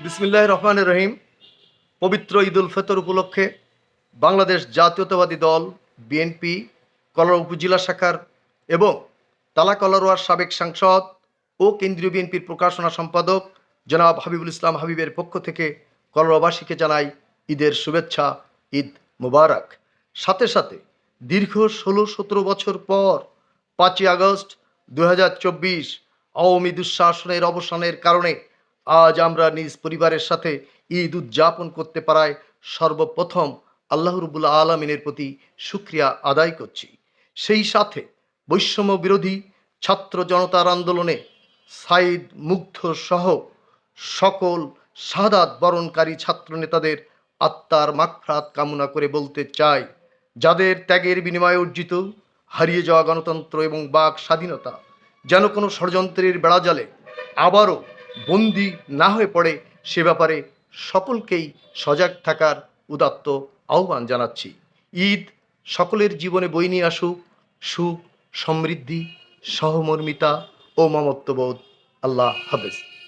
বিসমিল্লাহ রহমান রহিম। পবিত্র ঈদ উল ফিতর উপলক্ষে বাংলাদেশ জাতীয়তাবাদী দল, বিএনপি, কলার উপজেলা শাখার এবং তালা কলারোয়ার সাবেক সাংসদ ও কেন্দ্রীয় বিএনপির প্রকাশনা সম্পাদক জনাব হাবিবুল ইসলাম হাবিবের পক্ষ থেকে কলরবাসীকে জানাই ঈদের শুভেচ্ছা, ঈদ মুবারক। সাথে সাথে দীর্ঘ ষোলো সতেরো বছর পর পাঁচই আগস্ট দু হাজার চব্বিশ আওয়ামী দুঃশাসনের অবসানের কারণে আজ আমরা নিজ পরিবারের সাথে ঈদ উদযাপন করতে পারায় সর্বপ্রথম আল্লাহ রবুল্লা আলমিনের প্রতি সুক্রিয়া আদায় করছি। সেই সাথে বৈষম্য বিরোধী ছাত্র জনতার আন্দোলনে সাইদ মুগ্ধ সহ সকল শাহাদাত বরণকারী ছাত্র নেতাদের আত্মার মাগফরাত কামনা করে বলতে চাই, যাদের ত্যাগের বিনিময়ে অর্জিত হারিয়ে যাওয়া গণতন্ত্র এবং বাক স্বাধীনতা যেন কোনো ষড়যন্ত্রের বেড়াজালে আবারও বন্দি না হয়ে পড়ে, সে ব্যাপারে সকলকেই সজাগ থাকার উদাত্ত আহ্বান জানাচ্ছি। ঈদ সকলের জীবনে বই নিয়ে আসুক, সুখ, সমৃদ্ধি, সহমর্মিতা ও মমত্ববোধ। আল্লাহ হাফেজ।